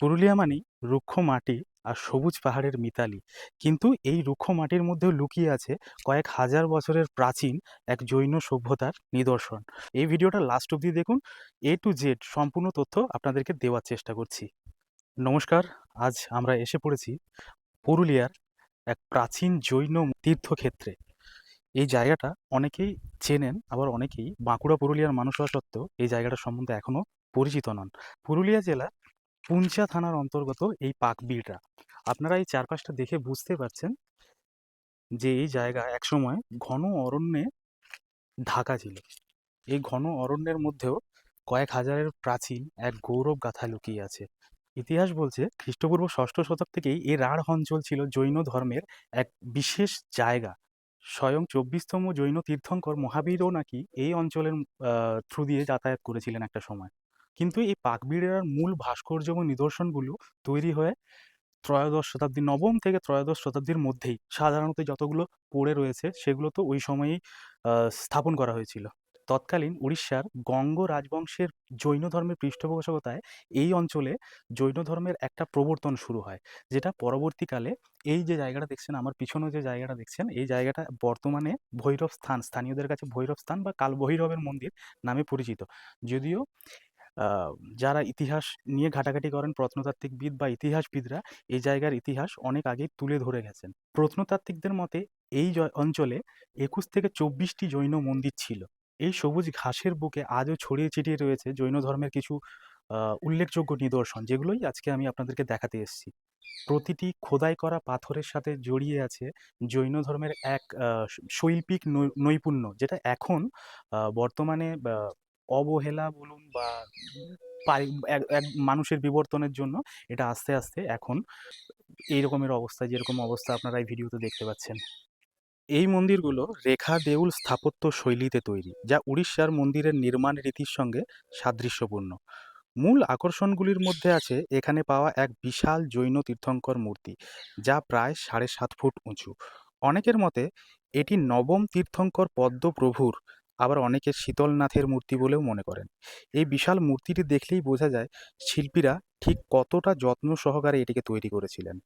পুরুলিয়া মানেই রুক্ষ মাটি আর সবুজ পাহাড়ের মিতালি। কিন্তু এই রুক্ষ মাটির মধ্যেও লুকিয়ে আছে কয়েক হাজার বছরের প্রাচীন এক জৈন সভ্যতার নিদর্শন। এই ভিডিওটা লাস্ট অব্দি দেখুন। এ টু জেড সম্পূর্ণ তথ্য আপনাদেরকে দেওয়ার চেষ্টা করছি। নমস্কার, আজ আমরা এসে পড়েছি পুরুলিয়ার এক প্রাচীন জৈন তীর্থক্ষেত্রে। এই জায়গাটা অনেকেই চেনেন, আবার অনেকেই বাঁকুড়া পুরুলিয়ার মানুষ হওয়া সত্ত্বেও এই জায়গাটা সম্বন্ধে এখনও পরিচিত নন। পুরুলিয়া জেলা পুঞ্চা থানার অন্তর্গত এই পাকবিড়টা আপনারা এই চারপাশটা দেখে বুঝতে পারছেন যে এই জায়গা একসময় ঘন অরণ্যে ঢাকা ছিল। এই ঘন অরণ্যের মধ্যেও কয়েক হাজারের প্রাচীন এক গৌরব গাথা লুকিয়ে আছে। ইতিহাস বলছে খ্রিস্টপূর্ব ষষ্ঠ শতক থেকেই এই রাঢ় অঞ্চল ছিল জৈন ধর্মের এক বিশেষ জায়গা। স্বয়ং চব্বিশতম জৈন তীর্থঙ্কর মহাবীরও নাকি এই অঞ্চলের থ্রু দিয়ে যাতায়াত করেছিলেন একটা সময়। কিন্তু এই পাকবিড়ের মূল ভাস্কর্য এবং নিদর্শনগুলো তৈরি হয়ে ত্রয়োদশ শতাব্দী নবম থেকে ত্রয়োদশ শতাব্দীর মধ্যেই সাধারণত যতগুলো পড়ে রয়েছে সেগুলো তো ওই সময়েই স্থাপন করা হয়েছিল। তৎকালীন উড়িষ্যার গঙ্গ রাজবংশের জৈন ধর্মের পৃষ্ঠপোষকতায় এই অঞ্চলে জৈন ধর্মের একটা প্রবর্তন শুরু হয়, যেটা পরবর্তীকালে এই যে জায়গাটা দেখছেন, আমার পিছনে যে জায়গাটা দেখছেন, এই জায়গাটা বর্তমানে ভৈরব স্থান, স্থানীয়দের কাছে ভৈরব স্থান বা কাল ভৈরবের মন্দির নামে পরিচিত। যদিও যারা ইতিহাস নিয়ে ঘাটাঘাটি করেন প্রত্নতাত্ত্বিকবিদ বা ইতিহাসবিদরা, এই জায়গার ইতিহাস অনেক আগেই তুলে ধরে গেছেন। প্রত্নতাত্ত্বিকদের মতে, এই অঞ্চলে একুশ থেকে চব্বিশটি জৈন মন্দির ছিল। এই সবুজ ঘাসের বুকে আজও ছড়িয়ে ছিটিয়ে রয়েছে জৈন ধর্মের কিছু উল্লেখযোগ্য নিদর্শন, যেগুলোই আজকে আমি আপনাদেরকে দেখাতে এসেছি। প্রতিটি খোদাই করা পাথরের সাথে জড়িয়ে আছে জৈন ধর্মের এক শৈল্পিক নৈপুণ্য, যেটা এখন বর্তমানে অবহেলা বলুন বা এক মানুষের বিবর্তনের জন্য এটা আস্তে আস্তে এখন এই রকমের অবস্থা, যেরকম অবস্থা আপনারা এই ভিডিওতে দেখতে পাচ্ছেন। এই মন্দিরগুলো রেখা দেউল স্থাপত্য শৈলীতে তৈরি, যা উড়িষ্যার মন্দিরের নির্মাণ রীতির সঙ্গে সাদৃশ্যপূর্ণ। মূল আকর্ষণগুলির মধ্যে আছে এখানে পাওয়া এক বিশাল জৈন তীর্থঙ্কর মূর্তি, যা প্রায় সাড়ে সাত ফুট উঁচু। অনেকের মতে এটি নবম তীর্থঙ্কর পদ্মপ্রভুর আবার অনেকে শীতলনাথের মূর্তি বলেও মনে করেন। এই বিশাল মূর্তিটি দেখলেই বোঝা যায় শিল্পীরা ঠিক কতটা যত্ন সহকারে এটিকে তৈরি করেছিলেন।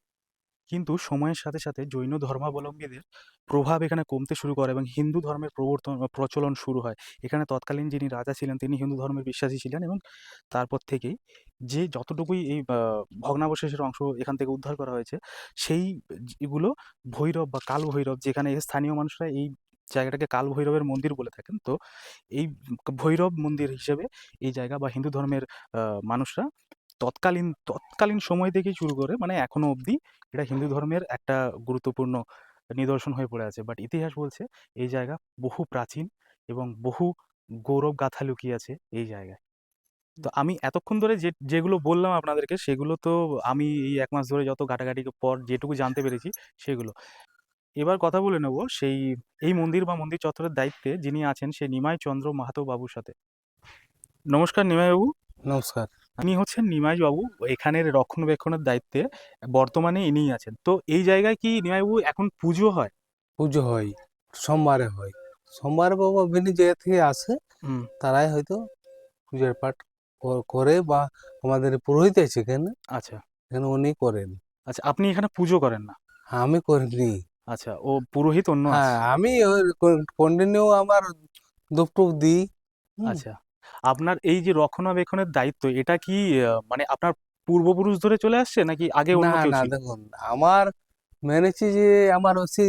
কিন্তু সময়ের সাথে সাথে জৈন ধর্মাবলম্বীদের প্রভাব এখানে কমতে শুরু করে এবং হিন্দু ধর্মের প্রবর্তন, প্রচলন শুরু হয়। এখানে তৎকালীন যিনি রাজা ছিলেন তিনি হিন্দু ধর্মের বিশ্বাসী ছিলেন এবং তারপর থেকেই যে যতটুকুই এই ভগ্নাবশেষের অংশ এখান থেকে উদ্ধার করা হয়েছে, সেই এগুলো ভৈরব বা কাল ভৈরব যেখানে স্থানীয় মানুষরা এই জায়গাটাকে কাল ভৈরবের মন্দির বলে থাকেন। তো এই ভৈরব মন্দির হিসেবে এই জায়গা বা হিন্দু ধর্মের মানুষরা তৎকালীন তৎকালীন সময় থেকেই শুরু করে মানে এখনও অবধি এটা হিন্দু ধর্মের একটা গুরুত্বপূর্ণ নিদর্শন হয়ে পড়ে আছে। বাট ইতিহাস বলছে এই জায়গা বহু প্রাচীন এবং বহু গৌরব গাথা লুকিয়ে আছে এই জায়গায়। তো আমি এতক্ষণ ধরে যে যেগুলো বললাম আপনাদেরকে সেগুলো তো আমি এই এক মাস ধরে যত ঘাটাঘাটি পর যেটুকু জানতে পেরেছি সেগুলো। এবার কথা বলে নেব সেই এই মন্দির বা মন্দির চত্বরের দায়িত্বে যিনি আছেন সেই নিমাই চন্দ্র মাহাতো বাবুর সাথে। নমস্কার নিমাই বাবু নমস্কার। ইনি হচ্ছেন নিমাই বাবু এখানের রক্ষণাবেক্ষণের দায়িত্বে বর্তমানে ইনিই আছেন। তো এই জায়গায় কি নিমাই বাবু এখন পুজো হয়? পুজো হয় সোমবারে হয়। সোমবারে বাবা বিভিন্ন জায়গা থেকে আসে তারাই হয়তো পূজার পাঠ করে বা আমাদের পুরোহিত আছে এখানে। আচ্ছা। এখানে উনি করেন। আচ্ছা আপনি এখানে পুজো করেন না? আমি করিনি। আচ্ছা ও পুরোহিত অন্য আছে? হ্যাঁ আমি কন্টিনিউ আমার দুপটুক দিই। হুম। আচ্ছা আপনার এই যে রক্ষণাবেক্ষণের দায়িত্ব এটা কি আহ, মানে আপনার পূর্বপুরুষ ধরে চলে আসছে নাকি আগে অন্য না কেউ না ছিল? দেখুন আমার মেন হচ্ছে যে আমার হচ্ছে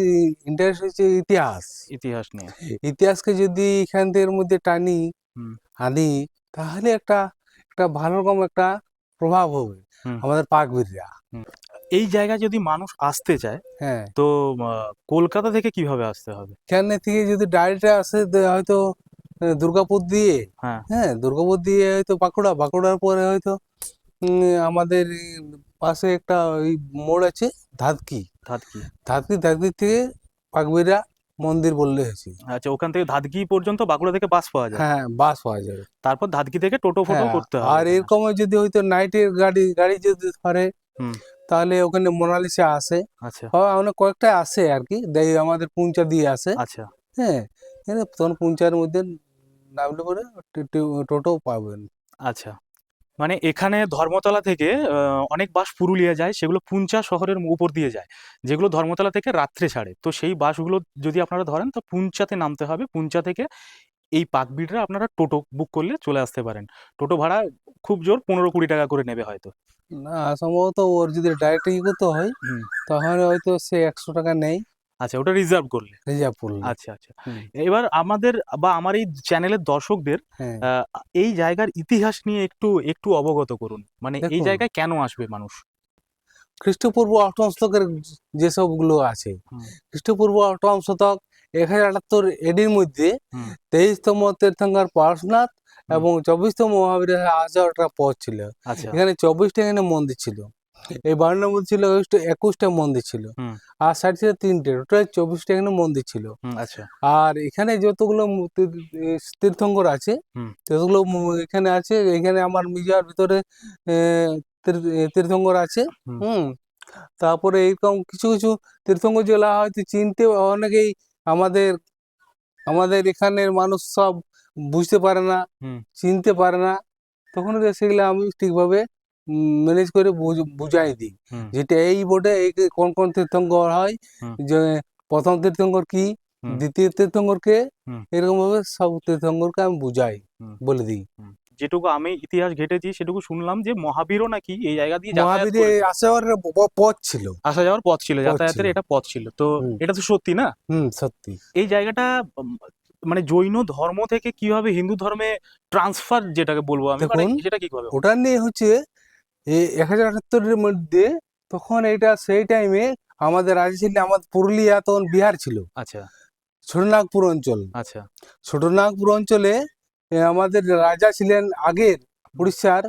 ইন্টারেস্ট হচ্ছে ইতিহাস। ইতিহাস নিয়ে। ইতিহাসকে যদি এখান থেকে মধ্যে টানি হুম। আনি তাহলে একটা একটা ভালো রকম একটা প্রভাব হবে হুম। আমাদের পাকবীররা এই জায়গায় যদি মানুষ আসতে চায় হ্যাঁ। তো কলকাতা থেকে কীভাবে আসতে হবে? এখানে থেকে যদি ডাইরেক্ট আসে হয়তো দুর্গাপুর দিয়ে। হ্যাঁ। হ্যাঁ দুর্গাপুর দিয়ে হয়তো বাঁকুড়া বাঁকুড়ার পরে হয়তো আমাদের পাশে একটা ওই মোড় আছে ধাতকি। ধাদকি ধাতকি ধাতকি থেকে পাকবীরা মন্দির বললে হয়েছে। আচ্ছা ওখান থেকে ধাদকি পর্যন্ত বাঁকুড়া থেকে বাস পাওয়া যায় হ্যাঁ বাস পাওয়া যাবে। তারপর ধাদকি থেকে টোটো ফোটো হ্যাঁ, করতে হবে আর এরকম যদি হয়তো নাইটের গাড়ি গাড়ি যদি ধরে হুম। তাহলে ওখানে মোনালিসা আসে। আচ্ছা। অনেক কয়েকটা আসে আর কি দেয় আমাদের পুঞ্চা দিয়ে আসে। আচ্ছা। হ্যাঁ তখন পুঞ্চার মধ্যে নামলে পরে টোটো পাবেন। আচ্ছা। মানে এখানে ধর্মতলা থেকে অনেক বাস পুরুলিয়া যায় সেগুলো পুঞ্চা শহরের উপর দিয়ে যায়। যেগুলো ধর্মতলা থেকে রাত্রে ছাড়ে। তো সেই বাসগুলো যদি আপনারা ধরেন তো পুঞ্চাতে নামতে হবে। পুঞ্চা থেকে এই পাকবিড়রা আপনারা টোটো বুক করলে চলে আসতে পারেন। টোটো ভাড়া খুব জোর পনেরো কুড়ি টাকা করে নেবে হয়তো। না সম্ভবত ওর যদি ডাইরেক্ট ই করতে হয় তাহলে হয়তো সে একশো টাকা নেয়। আচ্ছা ওটা রিজার্ভ করলে? রিজার্ভ করলে। আচ্ছা আচ্ছা। এবার আমাদের বা আমার এই চ্যানেলের দর্শকদের হ্যাঁ। এই জায়গার ইতিহাস নিয়ে একটু একটু অবগত করুন। মানে এই জায়গায় কেন আসবে মানুষ? খ্রিস্টপূর্ব অষ্টম শতকের যেসবগুলো আছে খ্রিস্টপূর্ব অষ্টম শতক এক হাজার আটাত্তর এডির মধ্যে তেইশতম তীর্থঙ্কর পার্শ্বনাথ এবং চব্বিশতম মহাবীরের হাজারটা পথ ছিল। আচ্ছা। এখানে চব্বিশটা এখানে মন্দির ছিল। এই বারোটার মধ্যে ছিল একুশটা- মন্দির ছিল। আর সাইড ছিল তিনটে টোটাল চব্বিশটা এখানে মন্দির ছিল। আচ্ছা। আর এখানে যতগুলো তীর্থঙ্কর আছে। ততগুলো এখানে আছে এখানে আমার মিজার ভিতরে তীর্থঙ্কর আছে হুম। তারপরে এইরকম কিছু কিছু তীর্থঙ্কর জেলা হয়তো চিনতে অনেকেই আমাদের আমাদের এখানের মানুষ সব বুঝতে পারে না চিনতে পারে না। তখন সেগুলো আমি ঠিকভাবে ম্যানেজ করে বুঝ- বুঝাই দিই যেটা এই বোর্ডে এই কোন কোন তীর্থঙ্কর হয় যে প্রথম তীর্থঙ্কর কি দ্বিতীয় তীর্থঙ্কর কে। এরকম ভাবে সব তীর্থঙ্করকে আমি বুঝাই বলে দিই। যেটুকু আমি ইতিহাস ঘেটেছি সেটুকু শুনলাম যে মহাবীরও নাকি এই জায়গা দিয়ে মহাবীরে। আসা যাওয়ার পথ ছিল। আসা যাওয়ার পথ ছিল যাতায়াতের এটা পথ ছিল। তো এটা তো সত্যি না? হুম সত্যি। এই জায়গাটা মানে জৈন ধর্ম থেকে কীভাবে হিন্দু ধর্মে ট্রান্সফার যেটাকে বলব আমি মানে সেটা কীভাবে? ওটা নিয়ে হচ্ছে এক হাজার আটাত্তরের মধ্যে তখন এটা সেই টাইমে আমাদের রাজ্য ছিল আমাদের পুরুলিয়া তখন বিহার ছিল। আচ্ছা। ছোটনাগপুর অঞ্চল। আচ্ছা। ছোটনাগপুর অঞ্চলে আমাদের রাজা ছিলেন আগের উড়িষ্যার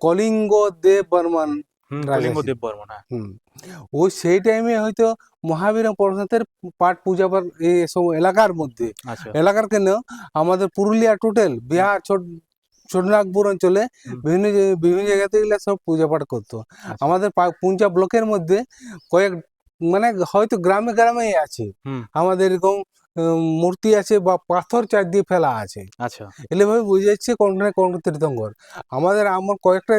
কলিঙ্গ দেব বর্মন কলিঙ্গ দেব বর্মন হ্যাঁ। ও সেই টাইমে হয়তো মহাবীর পরশনাথের পাঠ পূজা এসব এলাকার মধ্যে। আচ্ছা। এলাকার কেন? আমাদের পুরুলিয়া টোটাল বিহার ছোট ছোটনাগপুর অঞ্চলে বিভিন্ন বিভিন্ন জায়গাতে এগুলা সব পূজা পাঠ করতো। আচ্ছা। আমাদের পা- পুঞ্চা ব্লকের মধ্যে কয়েক মানে হয়তো গ্রামে গ্রামেই আছে। আমাদের এরকম মূর্তি আছে বা পাথর চার দিয়ে ফেলা আছে। আচ্ছা। এলে ভাবে বোঝা যাচ্ছে কোনটা না কোন তীর্থঙ্কর। আমাদের আমার কয়েকটা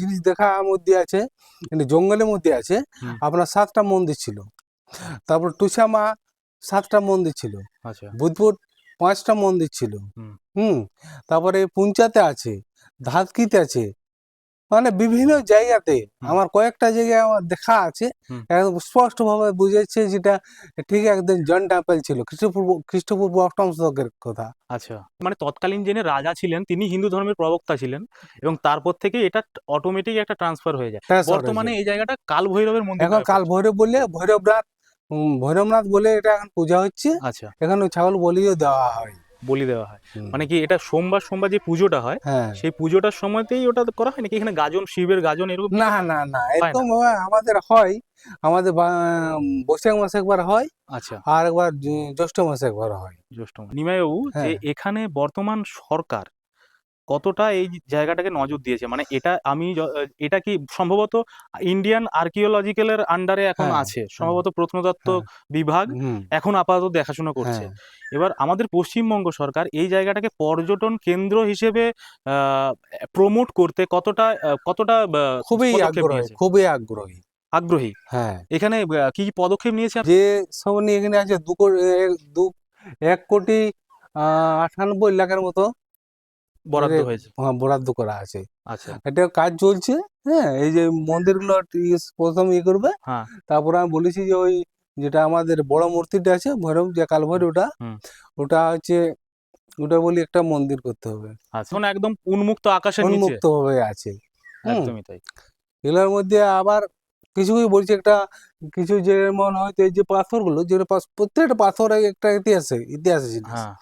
জিনিস দেখা মধ্যে আছে মানে জঙ্গলের মধ্যে আছে। আপনার সাতটা মন্দির ছিল। তারপর টুসামা সাতটা মন্দির ছিল। আচ্ছা। বুধপুর পাঁচটা মন্দির ছিল। হুম। তারপরে পুঞ্চাতে আছে ধাতকিতে আছে মানে বিভিন্ন জায়গাতে আমার কয়েকটা জায়গায় আমার দেখা আছে। একদম স্পষ্ট ভাবে বুঝেছে যেটা ঠিক একদম জন টেম্পল ছিল খ্রিস্টপূর্ব খ্রিস্টপূর্ব অষ্টম শতকের কথা। আচ্ছা। মানে তৎকালীন যিনি রাজা ছিলেন তিনি হিন্দু ধর্মের প্রবক্তা ছিলেন এবং তারপর থেকে এটা অটোমেটিক একটা ট্রান্সফার হয়ে যায়। বর্তমানে এই জায়গাটা কাল ভৈরবের মন্দির এখন কাল ভৈরব বলে ভৈরবনাথ ভৈরবনাথ বলে এটা এখন পূজা হচ্ছে। আচ্ছা। এখন ছাগল বলিও দেওয়া হয়। বলি দেওয়া হয়। মানে কি এটা সোমবার সোমবার যে পুজোটা হয় হ্যাঁ। সেই পুজোটার সময়তেই ওটা করা হয় নাকি? এখানে গাজন শিবের গাজন এরকম না না না একদম আমাদের হয়। আমাদের বৈশাখ মাসে একবার হয় আচ্ছা। আর একবার জ্যৈষ্ঠ মাসে একবার হয়। জ্যৈষ্ঠ মাস। নিমাইবাবু যে হ্যাঁ। এখানে বর্তমান সরকার কতটা এই জায়গাটাকে নজর দিয়েছে? মানে এটা আমি এটা কি সম্ভবত ইন্ডিয়ান আর্কিওলজিক্যালের আন্ডারে এখন হ্যাঁ, আছে? সম্ভবত প্রত্নতত্ত্ব হ্যাঁ। বিভাগ এখন আপাতত দেখাশোনা করছে। হ্যাঁ। এবার আমাদের পশ্চিমবঙ্গ সরকার এই জায়গাটাকে পর্যটন কেন্দ্র হিসেবে প্রমোট করতে কতটা কতটা খুবই আগ্রহী? খুবই আগ্রহী। আগ্রহী? হ্যাঁ। এখানে কি কি পদক্ষেপ নিয়েছে? যে সব নিয়ে এখানে আছে দু এক- দু এক কোটি আহ, আটানব্বই লাখের মতো বরাদ্দ হয়েছে। হ্যাঁ, বরাদ্দ করা আছে। আচ্ছা। এটা কাজ চলছে হ্যাঁ এই যে মন্দিরগুলো ই- প্রথম ইয়ে করবে তারপর আমি বলেছি যে ওই যেটা আমাদের বড় মূর্তিটা আছে ভৈরব যে কালভৈর ওটা ওটা হচ্ছে ওটা বলি একটা মন্দির করতে হবে। আচ্ছা এখন একদম উন্মুক্ত আকাশে উন্মুক্ত ভাবে আছে। একদমই তাই। এগুলোর মধ্যে আবার কিছু কিছু বলছে একটা কিছু যেমন হয়তো এই যে পাথরগুলো পাথ- প্রত্যেকটা পাথর একটা ইতিহাসে ইতিহাসে জিনিস। হ্যাঁ।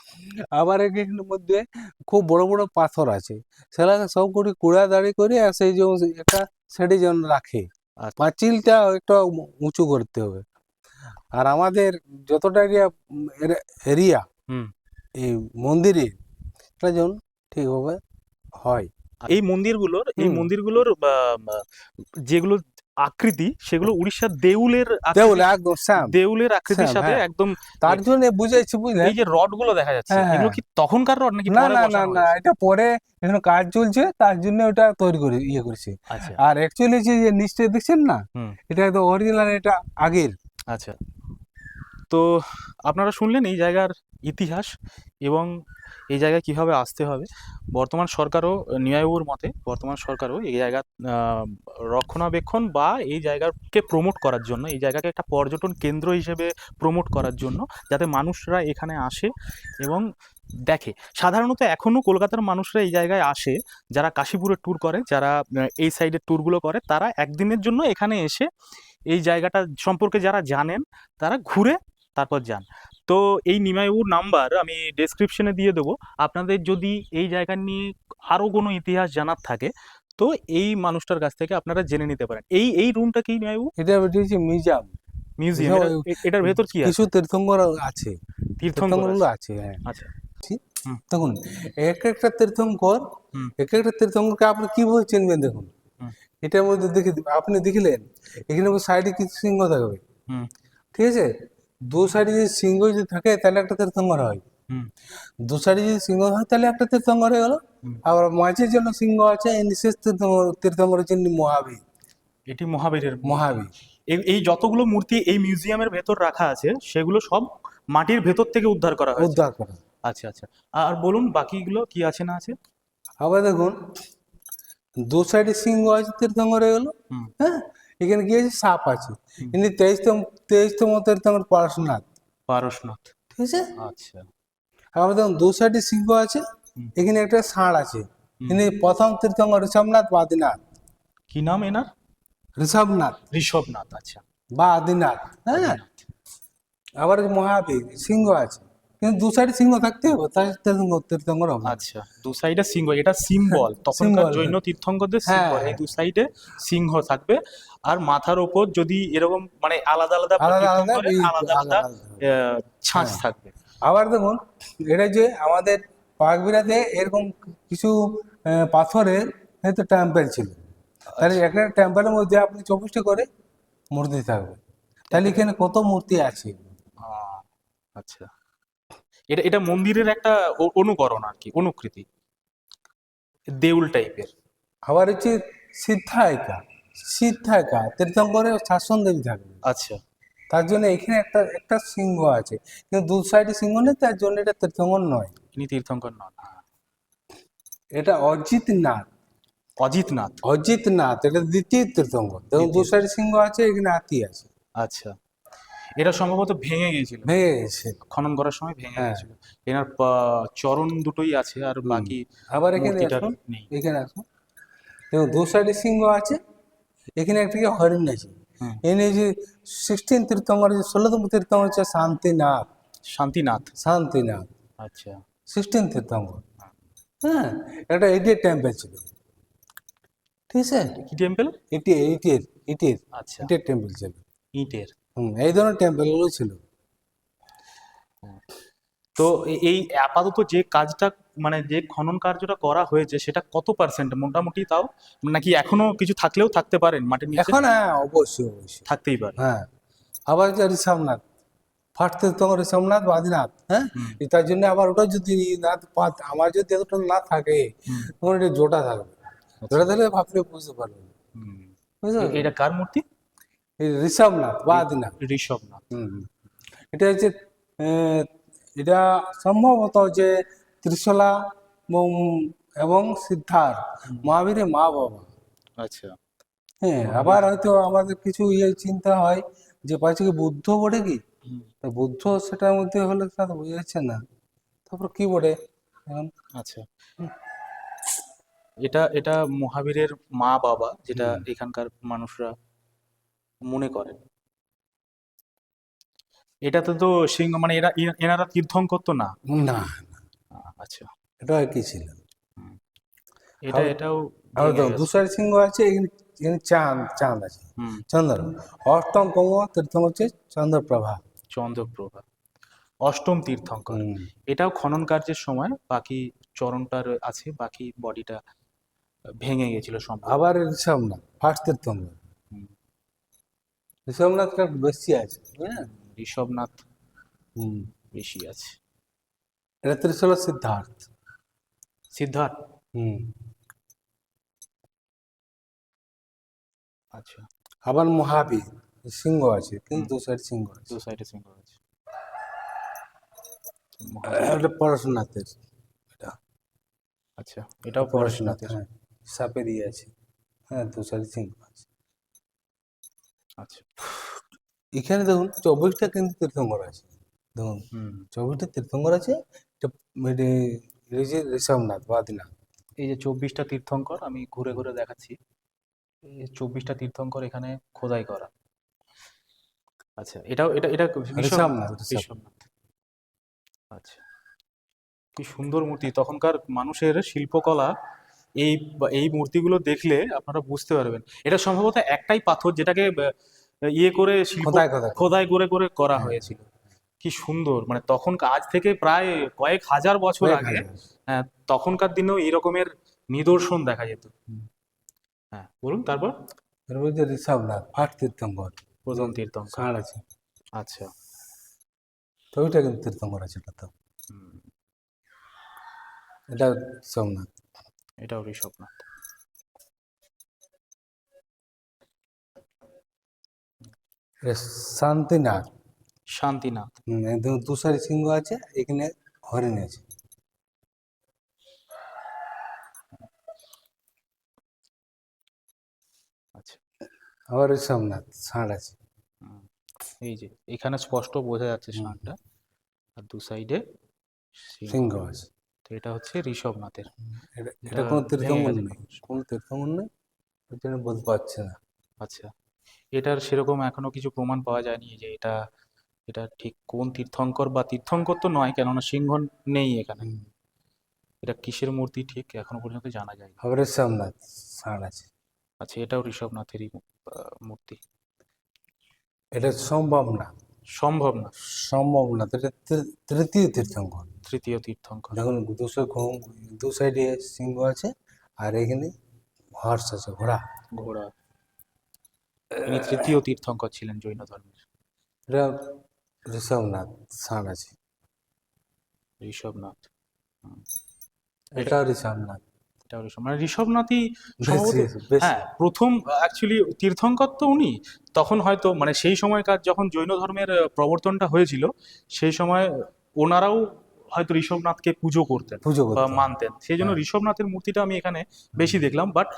আবার এগুলোর মধ্যে খুব বড় বড় পাথর আছে। সেটা সব করে কুড়া দাঁড়ি করে আর সেই যে একটা সেটি যেন রাখে। আচ্ছা। পাঁচিলটা একটা উঁচু করতে হবে। আর আমাদের যতটা এরিয়া এরিয়া হুম। এই মন্দিরে এটা যেন ঠিকভাবে হয়। এই মন্দিরগুলোর এই মন্দিরগুলোর যেগুলো আকৃতি সেগুলো উড়িষ্যার দেউলের আকৃতি- দেউল একদম দেউলের আকৃতির সাথে হ্যাঁ। একদম তার জন্য বুঝেছি বুঝলেন এই যে রডগুলো দেখা যাচ্ছে হ্যাঁ, এগুলো হ্যাঁ। কি তখনকার রড নাকি না না না না এটা পরে এখানে কাজ চলছে তার জন্য ওটা তৈরি করে ইয়ে করেছে। আচ্ছা। আর অ্যাকচুয়ালি যে যে নিচটা দেখছেন না এটা তো অরিজিনাল এটা আগের। আচ্ছা। তো আপনারা শুনলেন এই জায়গার ইতিহাস এবং এই জায়গায় কীভাবে আসতে হবে? বর্তমান সরকারও নিয়ায়ুর মতে, বর্তমান সরকারও এই জায়গা রক্ষণাবেক্ষণ বা এই জায়গাকে প্রমোট করার জন্য, এই জায়গাকে একটা পর্যটন কেন্দ্র হিসেবে প্রমোট করার জন্য যাতে মানুষরা এখানে আসে এবং দেখে। সাধারণত এখনও কলকাতার মানুষরা এই জায়গায় আসে, যারা কাশীপুরের ট্যুর করে, যারা এই সাইডের ট্যুরগুলো করে, তারা একদিনের জন্য এখানে এসে এই জায়গাটা সম্পর্কে যারা জানেন, তারা ঘুরে তারপর যান। তো এই নিমাইবাবুর নাম্বার আমি ডেসক্রিপশনে দিয়ে দেবো। আপনাদের যদি এই জায়গা নিয়ে আরও কোনো ইতিহাস জানার থাকে তো এই মানুষটার কাছ থেকে আপনারা জেনে নিতে পারেন। এই এই রুমটা কি নিমাইবাবু এটা হচ্ছে মিউজিয়াম। মিউজিয়াম। এটার ভেতর কি কিছু তীর্থঙ্কর আছে। তীর্থঙ্কর তীর্থঙ্করগুলো আছে। হ্যাঁ। আচ্ছা। দেখুন এক একটা তীর্থঙ্কর। এক একটা তীর্থঙ্করকে আপনি কীভাবে চিনবেন দেখুন। এটার মধ্যে দেখে আপনি দেখিলেন এখানে সাইডে কিছু সিংহ থাকবে। ঠিক আছে? দু সাইডে যদি সিংহ যদি থাকে তাহলে একটা তীর্থঙ্কর হয়। হুম। দু সাইডে যদি সিংহ হয় তাহলে একটা তীর্থঙ্কর হয়ে গেল। আবার মাঝে জন্য সিংহ আছে এই নিশেষ তীর্থঙ্কর তীর্থঙ্কর হচ্ছে মহাবীর। এটি মহাবীরের মহাবীর। এই যতগুলো মূর্তি এই মিউজিয়ামের ভেতর রাখা আছে সেগুলো সব মাটির ভেতর থেকে উদ্ধার করা হয়েছে। উদ্ধার করা। আচ্ছা আচ্ছা। আর বলুন বাকিগুলো কি আছে না আছে? আবার দেখুন দু সাইডে সিংহ আছে তীর্থঙ্কর হয়ে গেল। হ্যাঁ? এখানে আছে সাপ আছে। ইনি তেইশতম তেইশতম তীর্থঙ্কর পারশনাথ পারশনাথ ঠিক আছে? আচ্ছা। আবার দেখুন দু সাইডে সিংহ আছে এখানে একটা ষাঁড় আছে। ইনি প্রথম তীর্থঙ্কর ঋষভনাথ বা আদিনাথ। কি নাম এনার? ঋষভনাথ। ঋষভনাথ আচ্ছা। বা আদিনাথ। হ্যাঁ? আবার মহাবীর সিংহ আছে। কিন্তু দু সাইডে সিংহ থাকতে হবে তাই তীর্থঙ্কর তীর্থঙ্কর হবে আচ্ছা দু সাইডে সিংহ এটা সিম্বল তখনকার Symbol, জৈন তীর্থঙ্করদের হ্যাঁ, সিম্বল এই হ্যাঁ। দু সাইডে সিংহ থাকবে। আর মাথার ওপর যদি এরকম মানে আলাদা আলাদা আলাদা আলাদা ছাঁচ হ্যাঁ। থাকবে। আবার দেখুন এটা যে আমাদের পাকবিরাতে এরকম কিছু পাথরের হয়তো টেম্পেল ছিল। তাহলে একটা টেম্পেলের মধ্যে আপনি চব্বিশটা করে মূর্তি থাকবে। তাহলে এখানে কত মূর্তি আছে? আচ্ছা। এটা এটা মন্দিরের একটা অনুকরণ আর কি অনুকৃতি। দেউল টাইপের। আবার হচ্ছে সিদ্ধায়িকা সিদ্ধায়িকা তীর্থঙ্করে শাসন দেবী থাকবে। আচ্ছা। তার জন্য এখানে একটা একটা সিংহ আছে। কিন্তু দু সাইডে সিংহ নেই তার জন্য এটা তীর্থঙ্কর নয়। ইনি তীর্থঙ্কর নন। এটা অজিত নাথ। অজিত নাথ। অজিত নাথ এটা দ্বিতীয় তীর্থঙ্কর। দেখুন দু সাইডে সিংহ আছে এখানে হাতি আছে। আচ্ছা। এটা সম্ভবত ভেঙে গিয়েছিল। ভেঙে গেছে খনন করার সময় ভেঙে হ্যাঁ। গেছিল এনার চরণ দুটোই আছে আর বাকি আবার এখানে এখানে আসুন দেখুন দু সাইডে সিংহ আছে এখানে একটা কি হরিণ আছে। এনে যে সিক্সটিন তীর্থঙ্কর যে ষোলোতম তীর্থঙ্কর হচ্ছে শান্তিনাথ। শান্তিনাথ। শান্তিনাথ। আচ্ছা। সিক্সটিন তীর্থঙ্কর হ্যাঁ একটা এইটের টেম্পেল ছিল। ঠিক আছে? কি টেম্পল এটি এইটের ইটের আচ্ছা। ইটের টেম্পল ছিল। ইটের। এই ধরনের টেম্পলগুলো ছিল। তো এই আপাতত যে কাজটা মানে যে খনন কার্যটা করা হয়েছে সেটা কত পার্সেন্ট মোটামুটি তাও? নাকি এখনও কিছু থাকলেও থাকতে পারেন মাটির নিচে? এখন হ্যাঁ অবশ্যই অবশ্যই। থাকতেই পারে। হ্যাঁ আবার যে ঋষভনাথ ফার্স্ট তীর্থঙ্কর ঋষভনাথ বাদিনাথ হ্যাঁ। তার জন্য আবার ওটা যদি না আমার যদি এতটা না থাকে। তখন এটা জোটা থাকবে জোটা থাকলে ভাবলে বুঝতে পারবে হুম। বুঝতে এ- এটা কার মূর্তি? ঋষভনাথ বা আদিনাথ ঋষভনাথ। এটা হচ্ছে এটা সম্ভবত যে ত্রিশলা এবং সিদ্ধার্থ মহাবীরের মা বাবা। আচ্ছা। হ্যাঁ আবার হয়তো আমাদের কিছু ইয়ে চিন্তা হয় যে পাচ্ছে কি বুদ্ধ বটে কি? বুদ্ধ সেটার মধ্যে হলে তো বোঝা যাচ্ছে না। তারপর কি বটে? আচ্ছা। এটা এটা মহাবীরের মা বাবা যেটা এখানকার মানুষরা মনে করেন এটাতে তো সিংহ মানে এরা এনারা তীর্থঙ্কর তো না? না আচ্ছা। এটা কি ছিল? এটা এটাও আর। দুসারি সিংহ আছে এখানে চাঁদ চাঁদ আছে। চন্দ্র অষ্টম কম তীর্থম হচ্ছে চন্দ্রপ্রভা। চন্দ্রপ্রভা। অষ্টম তীর্থঙ্কর। এটাও খনন কার্যের সময় বাকি চরণটার আছে বাকি বডিটা ভেঙে গেছিল সম্ভব। আবার ঋষভ না ফার্স্ট তীর্থঙ্কর। ঋষভনাথটা বেশি আছে? হ্যাঁ ঋষভনাথ হুম। বেশি আছে। এটা ত্রিশূল সিদ্ধার্থ। সিদ্ধার্থ? হুম। আচ্ছা। আবার মহাবীর সিংহ আছে কিন্তু দু সাইড সিংহ আছে। দু সাইডে সিংহ আছে। এটা পরশুনাথের। এটা। আচ্ছা এটাও পড়াশোনাতে হ্যাঁ। সাপেরই আছে। হ্যাঁ দু সাইড সিংহ আছে। আচ্ছা। এখানে দেখুন চব্বিশটা কিন্তু তীর্থঙ্কর আছে। দেখুন চব্বিশটা তীর্থঙ্কর আছে যে ঋষভনাথ বাদিনাথ এই যে চব্বিশটা তীর্থঙ্কর আমি ঘুরে ঘুরে দেখাচ্ছি। এই চব্বিশটা তীর্থঙ্কর এখানে খোদাই করা। আচ্ছা এটাও এটা এটা ঋষভনাথ, ঋষভনাথ। আচ্ছা। কি সুন্দর মূর্তি তখনকার মানুষের শিল্পকলা এই এই মূর্তিগুলো দেখলে আপনারা বুঝতে পারবেন। এটা সম্ভবত একটাই পাথর যেটাকে ইয়ে করে খোদাই করে। করে করা হ্যাঁ। হয়েছিল। কি সুন্দর। মানে তখন আজ থেকে প্রায় কয়েক হাজার বছর আগে হ্যাঁ তখনকার দিনেও এই রকমের নিদর্শন দেখা যেত। হ্যাঁ বলুন তারপর? ঋষভনাথ তীর্থঙ্কর। প্রথম তীর্থঙ্কর। আছে। আচ্ছা। তো ওইটা কিন্তু তীর্থঙ্কর আছে এটা তো। এটা সোমনাথ এটাও ঋষভনাথ শান্তিনাথ। শান্তিনাথ। তুষারি সিংহ আছে এখানে হরিণ আছে। আচ্ছা। আবার ঋষভনাথ ষাঁড় আছে। এই যে এখানে স্পষ্ট বোঝা যাচ্ছে। ষাঁড়টা। আর দু সাইডে সিংহ আছে। তো এটা হচ্ছে ঋষভনাথের এটা কোনো গেছে নেই। কোনো তীর্থঙ্কর নেই জন্য বলতে পারছে না। আচ্ছা এটার সেরকম এখনও কিছু প্রমাণ পাওয়া যায়নি যে এটা এটা ঠিক কোন তীর্থঙ্কর বা তীর্থঙ্কর তো নয় কেননা সিংহ নেই এখানে। এটা কিসের মূর্তি ঠিক এখনও পর্যন্ত জানা যায়নি। আছে। আচ্ছা এটাও ঋষভনাথেরই মূর্তি। এটা সম্ভব না। সম্ভব না। সম্ভব না। এটা তৃতীয় তীর্থঙ্কর। তৃতীয় তীর্থঙ্কর। দেখুন দুশো দু সাইডে সিংহ আছে আর এখানে হর্স আছে ঘোড়া। ঘোড়া। ইনি তৃতীয় তীর্থঙ্কর ছিলেন জৈন ধর্মের। এটা ঋষভনাথ ষাঁড় আছে। ঋষভনাথ। এটাও ঋষভনাথ। ঋষভ মানে ঋষভনাথই হ্যাঁ প্রথম অ্যাকচুয়ালি তীর্থঙ্কর তো উনি। তখন হয়তো মানে সেই সময়কার যখন জৈন ধর্মের প্রবর্তনটা হয়েছিল সেই সময় ওনারাও হয়তো ঋষভনাথকে পুজো করতেন পুজো বা মানতেন। সেই জন্য হ্যাঁ। ঋষভনাথের মূর্তিটা আমি এখানে বেশি দেখলাম বাট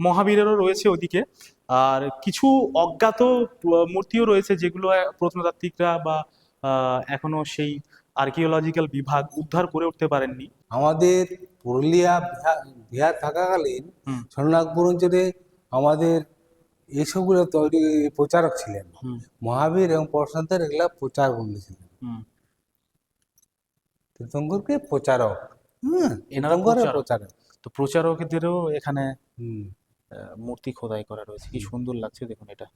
মহাবীরেরও রয়েছে ওদিকে। আর কিছু অজ্ঞাত মূর্তিও রয়েছে যেগুলো প্রত্নতাত্ত্বিকরা বা আহ, এখনও সেই আর্কিওলজিক্যাল বিভাগ উদ্ধার করে উঠতে পারেননি। আমাদের পুরুলিয়া বিহার থাকাকালীন। সোনাগপুর অঞ্চলে আমাদের এইসবগুলো তৈরি প্রচারক ছিলেন। মহাবীর এবং পরশুনাথের এগুলা প্রচার ছিলেন। হুম। তীর্থঙ্করকে প্রচারক। প্রচারক। তো প্রচারকদেরও এখানে মূর্তি খোদাই করা রয়েছে। কি সুন্দর লাগছে দেখুন এটা।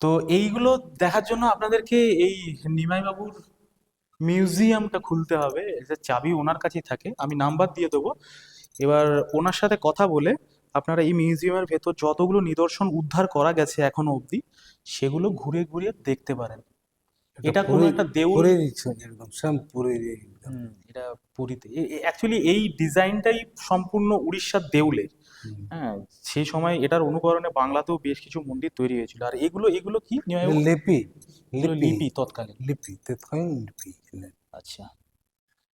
তো এইগুলো দেখার জন্য আপনাদেরকে এই নিমাই বাবুর মিউজিয়ামটা খুলতে হবে। যে চাবি ওনার কাছেই থাকে। আমি নাম্বার দিয়ে দেবো। এবার ওনার সাথে কথা বলে আপনারা এই মিউজিয়ামের ভেতর যতগুলো নিদর্শন উদ্ধার করা গেছে এখনও অবধি সেগুলো ঘুরে ঘুরে দেখতে পারেন। এটা কোনো একটা দেউল ইচ্ছে একদম সেম একদম। এটা পুরীতে। অ্যাকচুয়ালি এই ডিজাইনটাই সম্পূর্ণ উড়িষ্যার দেউলের। হ্যাঁ সেই সময় এটার অনুকরণে বাংলাতেও বেশ কিছু মন্দির তৈরি হয়েছিল। আর এগুলো এগুলো কি লিপি লিপি তৎকালীন। লিপি তৎকালীন লিপি আচ্ছা।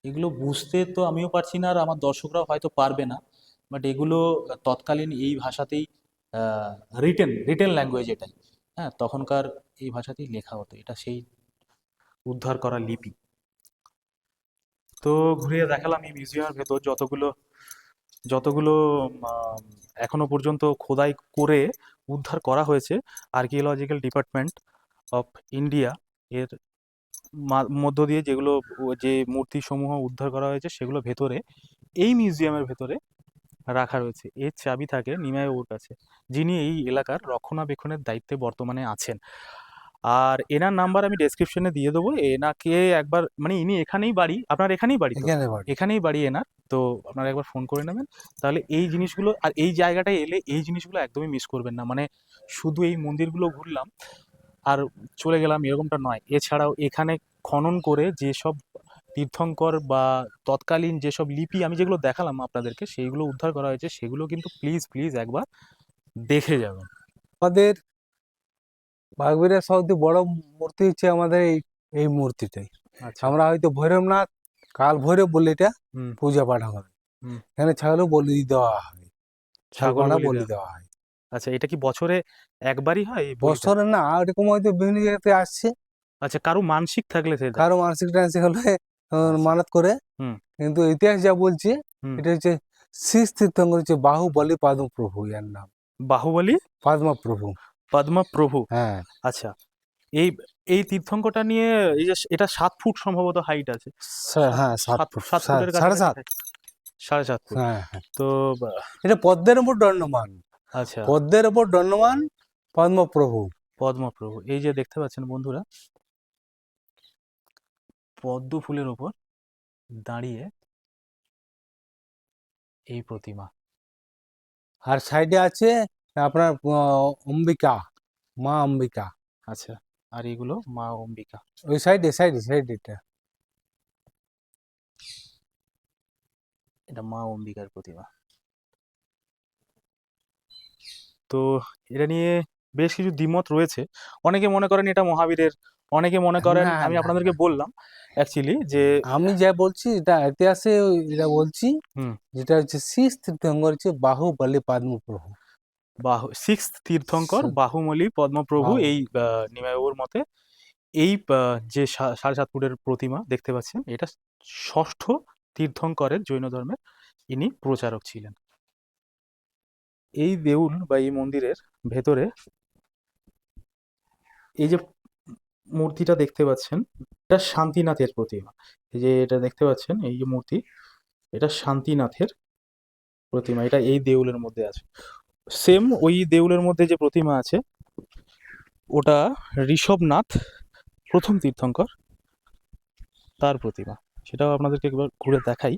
এগুলো বুঝতে তো আমিও পারছি না আর আমার দর্শকরাও হয়তো পারবে না বাট এগুলো তৎকালীন এই ভাষাতেই রিটেন রিটেন ল্যাঙ্গুয়েজ এটাই। হ্যাঁ তখনকার এই ভাষাতেই লেখা হতো। এটা সেই উদ্ধার করা লিপি। তো ঘুরিয়ে দেখালাম এই মিউজিয়ামের ভেতর যতগুলো যতগুলো এখনও পর্যন্ত খোদাই করে উদ্ধার করা হয়েছে আর্কিওলজিক্যাল ডিপার্টমেন্ট অফ ইন্ডিয়া এর মধ্য দিয়ে যেগুলো, যে মূর্তিসমূহ উদ্ধার করা হয়েছে, সেগুলো ভেতরে, এই মিউজিয়ামের ভেতরে রাখা রয়েছে। এর চাবি থাকে নিমাইবাবুর কাছে, যিনি এই এলাকার রক্ষণাবেক্ষণের দায়িত্বে বর্তমানে আছেন। আর এনার নাম্বার আমি ডেসক্রিপশনে দিয়ে দেবো। এনাকে একবার মানে ইনি এখানেই বাড়ি আপনার এখানেই বাড়ি এখানে বাড়ি। এখানেই বাড়ি এনার। তো আপনারা একবার ফোন করে নেবেন। তাহলে এই জিনিসগুলো আর এই জায়গাটায় এলে এই জিনিসগুলো একদমই মিস করবেন না। মানে শুধু এই মন্দিরগুলো ঘুরলাম আর চলে গেলাম এরকমটা নয়। এছাড়াও এখানে খনন করে যেসব তীর্থঙ্কর বা তৎকালীন যেসব লিপি আমি যেগুলো দেখালাম আপনাদেরকে সেইগুলো উদ্ধার করা হয়েছে সেগুলো কিন্তু প্লিজ প্লিজ একবার দেখে যাবেন। আমাদের বাগবিরার সবথেকে বড় মূর্তি হচ্ছে আমাদের এই এই মূর্তিটাই। আচ্ছা। আমরা হয়তো ভৈরবনাথ কাল ভৈরব বলে এটা পূজা পাঠ হুম। এখানে ছাগলও বলি দেওয়া হয়। ছাগল ছাগলও বলি দেওয়া- হয়। আচ্ছা এটা কি বছরে একবারই হয় বছরে না এরকম হয়তো বিভিন্ন জায়গাতে আসছে। আচ্ছা কারও মানসিক থাকলে সেটা। কারও মানসিক টানসিক হলে আচ্ছা। মানত করে। কিন্তু ইতিহাস যা বলছে এটা হচ্ছে শীষ তীর্থঙ্কর হচ্ছে বাহুবলী পদ্মপ্রভু এর নাম। বাহুবলী? পদ্মপ্রভু। পদ্মা প্রভু হ্যাঁ। আচ্ছা এই এই তীর্থঙ্করটা নিয়ে এই যে এটা সাত ফুট সম্ভবত হাইট আছে। হ্যাঁ সাত ফুট। সাত ফুটের সাড়ে সাত। সাড়ে সাত ফুট। হ্যাঁ হ্যাঁ। তো এটা পদ্মের উপর দণ্ডমান। আচ্ছা। পদ্মের উপর দণ্ডমান পদ্মপ্রভু। পদ্ম প্রভু এই যে দেখতে পাচ্ছেন বন্ধুরা পদ্ম ফুলের ওপর দাঁড়িয়ে এই প্রতিমা। আর সাইডে আছে আপনার অম্বিকা মা অম্বিকা। আচ্ছা আর এগুলো? মা অম্বিকা। ওই সাইডে সাইডে সাইড এটা। এটা মা অম্বিকার প্রতিমা। তো এটা নিয়ে বেশ কিছু দ্বিমত রয়েছে। অনেকে মনে করেন এটা মহাবীরের অনেকে মনে করেন আমি আপনাদেরকে বললাম অ্যাকচুয়ালি যে আমি যা বলছি এটা ইতিহাসে এটা বলছি হুম। যেটা হচ্ছে শীষ তীর্থঙ্কর হচ্ছে বাহু বাহুবলী পদ্মপ্রভু। বাহু সিক্স তীর্থঙ্কর বাহুমলি পদ্মপ্রভু এই নিমাইবাবুর মতে এই যে সাড়ে সাত ফুটের প্রতিমা দেখতে পাচ্ছেন এটা ষষ্ঠ তীর্থঙ্করের জৈন ধর্মের ইনি প্রচারক ছিলেন। এই দেউল বা এই মন্দিরের ভেতরে এই যে মূর্তিটা দেখতে পাচ্ছেন এটা শান্তিনাথের প্রতিমা। এই যে এটা দেখতে পাচ্ছেন এই যে মূর্তি এটা শান্তিনাথের প্রতিমা এটা এই দেউলের মধ্যে আছে। সেম ওই দেউলের মধ্যে যে প্রতিমা আছে, ওটা ঋষভনাথ, প্রথম তীর্থঙ্কর, তার প্রতিমা। সেটাও আপনাদেরকে একবার ঘুরে দেখাই।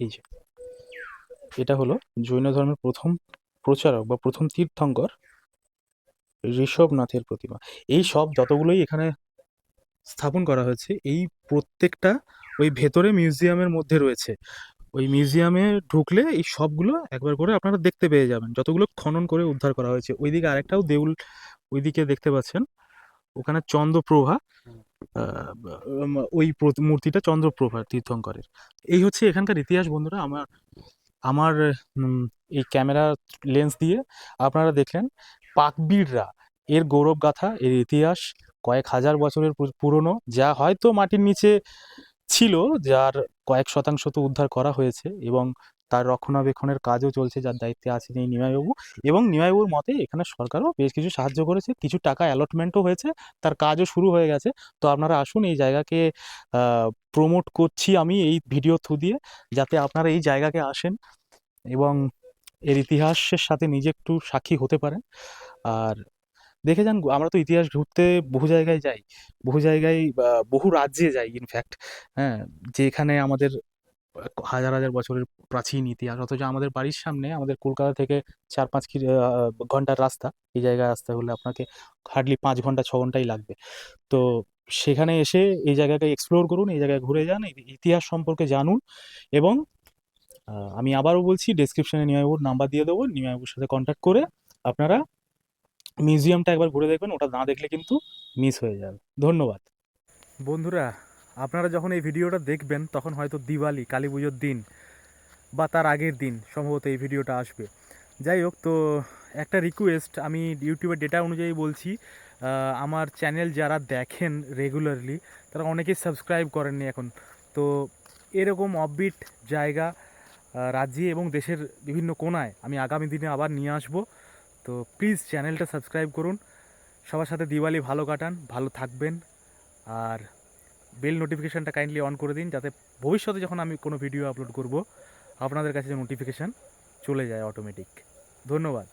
এই যে, এটা হলো জৈন ধর্মের প্রথম প্রচারক বা প্রথম তীর্থঙ্কর ঋষভনাথের প্রতিমা। এই সব যতগুলোই এখানে স্থাপন করা হয়েছে, এই প্রত্যেকটা ওই ভেতরে মিউজিয়ামের মধ্যে রয়েছে। ওই মিউজিয়ামে ঢুকলে এই সবগুলো একবার করে আপনারা দেখতে পেয়ে যাবেন। যতগুলো খনন করে উদ্ধার করা হয়েছে। ওইদিকে আরেকটাও দেউল ওইদিকে দেখতে পাচ্ছেন। ওখানে চন্দ্রপ্রভা ওই মূর্তিটা চন্দ্রপ্রভা তীর্থঙ্করের। এই হচ্ছে এখানকার ইতিহাস বন্ধুরা। আমার আমার এই ক্যামেরা লেন্স দিয়ে আপনারা দেখলেন পাকবীররা, এর গৌরব গাথা, এর ইতিহাস কয়েক হাজার বছরের পুরনো। যা হয়তো মাটির নিচে ছিল, যার কয়েক শতাংশ তো উদ্ধার করা হয়েছে এবং তার রক্ষণাবেক্ষণের কাজও চলছে, যার দায়িত্বে আছেন এই নিমাইবাবু। এবং নিমাইবাবুর মতে এখানে সরকারও বেশ কিছু সাহায্য করেছে, কিছু টাকা অ্যালটমেন্টও হয়েছে, তার কাজও শুরু হয়ে গেছে। তো আপনারা আসুন এই জায়গাকে প্রমোট করছি আমি এই ভিডিও থ্রু দিয়ে, যাতে আপনারা এই জায়গাকে আসেন এবং এর ইতিহাসের সাথে নিজে একটু সাক্ষী হতে পারেন। আর দেখে যান আমরা তো ইতিহাস ঘুরতে বহু জায়গায় যাই, বহু জায়গায় বহু রাজ্যে যাই ইনফ্যাক্ট হ্যাঁ যেখানে আমাদের হাজার হাজার বছরের প্রাচীন ইতিহাস, অথচ আমাদের বাড়ির সামনে, আমাদের কলকাতা থেকে চার পাঁচ ঘণ্টার রাস্তা, এই জায়গায় আসতে হলে আপনাকে হার্ডলি পাঁচ ঘণ্টা, ছ ঘন্টাই লাগবে। তো সেখানে এসে এই জায়গাকে এক্সপ্লোর করুন, এই জায়গায় ঘুরে যান ইতিহাস সম্পর্কে জানুন এবং আমি আবারও বলছি ডেসক্রিপশনে নিমাইবাবুর নাম্বার দিয়ে দেবো, নিমাইবাবুর সাথে কন্ট্যাক্ট করে আপনারা মিউজিয়ামটা একবার ঘুরে দেখবেন, ওটা না দেখলে কিন্তু মিস হয়ে যাবে। ধন্যবাদ। বন্ধুরা, আপনারা যখন এই ভিডিওটা দেখবেন, তখন হয়তো দিওয়ালি, কালী পুজোর দিন বা তার আগের দিন সম্ভবত এই ভিডিওটা আসবে। যাই হোক, তো একটা রিকোয়েস্ট আমি ইউটিউবের ডেটা অনুযায়ী বলছি আমার চ্যানেল যারা দেখেন রেগুলারলি তারা অনেকেই সাবস্ক্রাইব করেননি এখন। তো এরকম অববিট জায়গা রাজ্যে এবং দেশের বিভিন্ন কোণায় আমি আগামী দিনে আবার নিয়ে আসব। তো প্লিজ চ্যানেলটা সাবস্ক্রাইব করুন। সবার সাথে দিওয়ালি ভালো কাটান, ভালো থাকবেন। আর বেল নোটিফিকেশানটা কাইন্ডলি অন করে দিন, যাতে ভবিষ্যতে যখন আমি কোনো ভিডিও আপলোড করব, আপনাদের কাছে নোটিফিকেশান চলে যায় অটোমেটিক ধন্যবাদ।